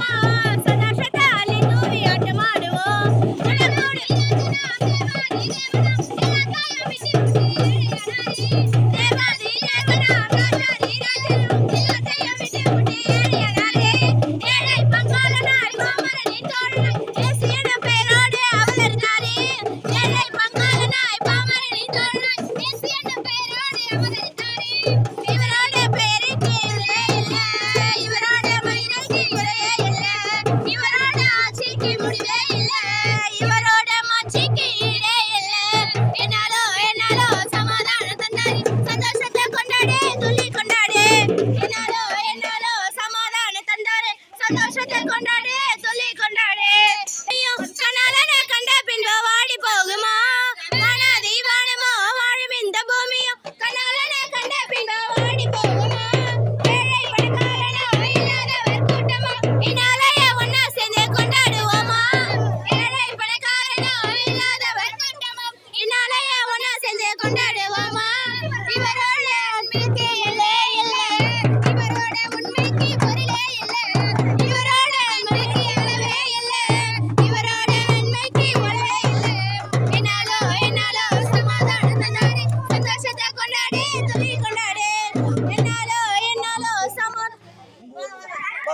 Bye. சந்தோஷத்தை கொண்டாடு சொல்லி கொண்டாடு. Nerede?